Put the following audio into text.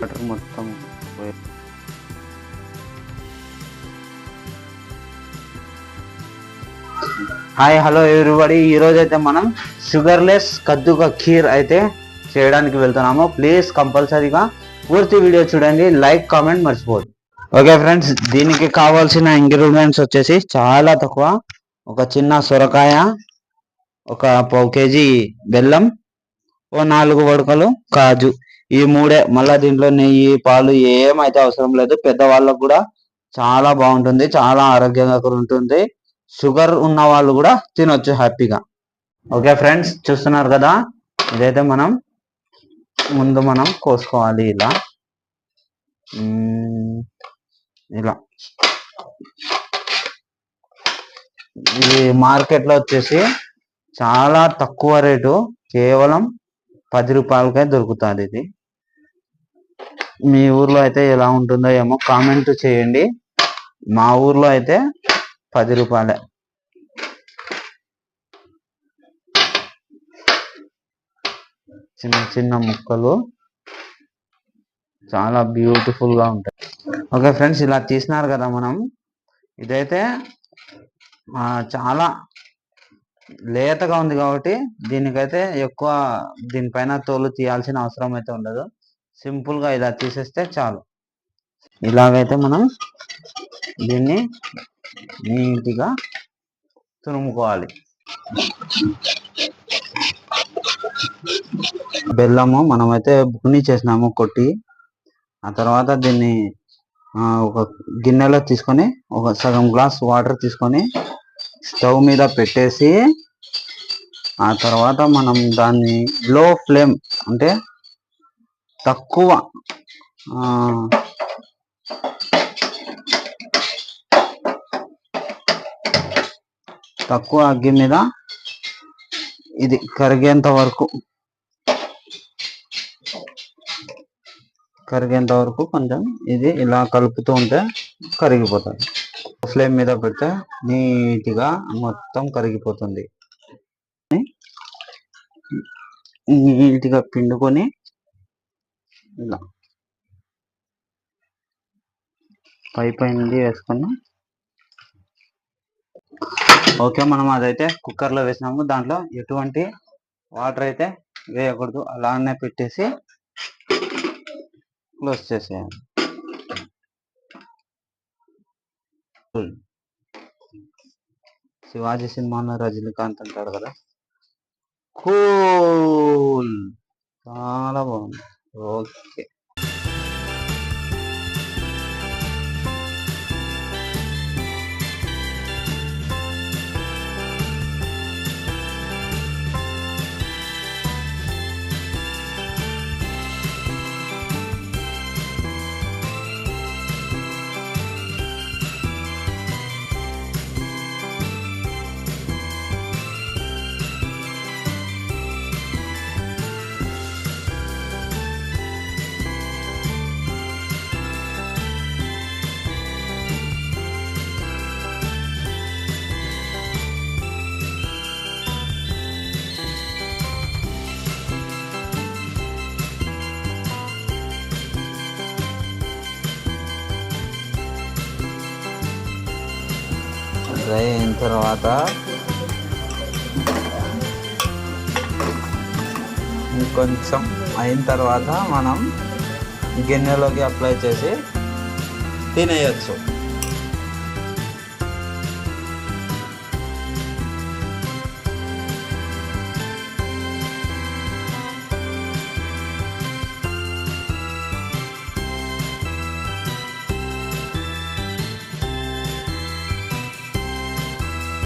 Butter మొత్తం hi hello everybody ఈ అయితే మనం షుగర్లెస్ కద్దుక ఖీర్ అయితే చేయడానికి వెళ్తున్నాము. ప్లీజ్ కంపల్సరీగా పూర్తి వీడియో చూడండి. లైక్ కామెంట్ మర్చిపోదు ఓకే ఫ్రెండ్స్ దీనికి కావాల్సిన ఇంగ్రీడియంట్స్ వచ్చేసి చాలా తక్కువ. ఒక చిన్న సొరకాయ ఒక పావు కేజీ బెల్లం ఓ నాలుగు వడకలు కాజు. ఈ మూడే మళ్ళా దీంట్లో నెయ్యి పాలు ఏమైతే అవసరం లేదు పెద్దవాళ్ళకు కూడా చాలా బాగుంటుంది చాలా ఆరోగ్యంగా కూడా ఉంటుంది. షుగర్ ఉన్న వాళ్ళు కూడా తినొచ్చు హ్యాపీగా. ఓకే ఫ్రెండ్స్ చూస్తున్నారు కదా? ఇదైతే మనం ముందు మనం కోసుకోవాలి ఇలా. ఇలా. ఇది మార్కెట్లో వచ్చేసి చాలా తక్కువ రేటు కేవలం పది రూపాయలకే దొరుకుతుంది ఇది. మీ ఊర్లో అయితే ఎలా ఉంటుందో ఏమో కామెంట్ చేయండి. మా ఊర్లో అయితే పది రూపాయలే. చిన్న చిన్న ముక్కలు. చాలా బ్యూటిఫుల్గా ఉంటాయి. ఓకే ఫ్రెండ్స్ ఇలా తీసినారు కదా మనం. ఇదైతే చాలా లేతగా ఉంది కాబట్టి దీనికైతే ఎక్కువ దీనిపైన తోలు తీయాల్సిన అవసరం అయితే ఉండదు. సింపుల్గా ఇలా తీసేస్తే చాలు. ఇలాగైతే మనం దీన్ని నీట్గా తురుముకోవాలి. బెల్లము మనమైతే బుక్ని చేసినాము కొట్టి ఆ తర్వాత దీన్ని ఒక గిన్నెలో తీసుకొని ఒక సగం గ్లాస్ వాటర్ తీసుకొని స్టవ్ మీద పెట్టేసి ఆ తర్వాత మనం దాన్ని లో ఫ్లేమ్ అంటే తక్కువ తక్కువ అగ్గి మీద ఇది కరిగేంత వరకు కరిగేంత వరకు కొంచెం ఇది ఇలా కలుపుతూ ఉంటే కరిగిపోతుంది. ఫ్లేమ్ మీద పెడితే నీట్గా మొత్తం కరిగిపోతుంది. నీట్గా పిండుకొని ఇలా పై పైనది వేసుకున్నాం. ఓకే మనం అదైతే కుక్కర్లో వేసినాము. దాంట్లో ఎటువంటి వాటర్ అయితే వేయకూడదు. అలానే పెట్టేసి క్లోజ్ చేసేయాలి. శివాజీ సినిమాలో రజనీకాంత్ అంటాడు కదా? కూల్. చాలా బాగుంది. ఓకే. డ్రై అయిన తర్వాత ఇంకొంచెం అయిన తర్వాత మనం గిన్నెలోకి అప్లై చేసి తినేయచ్చు.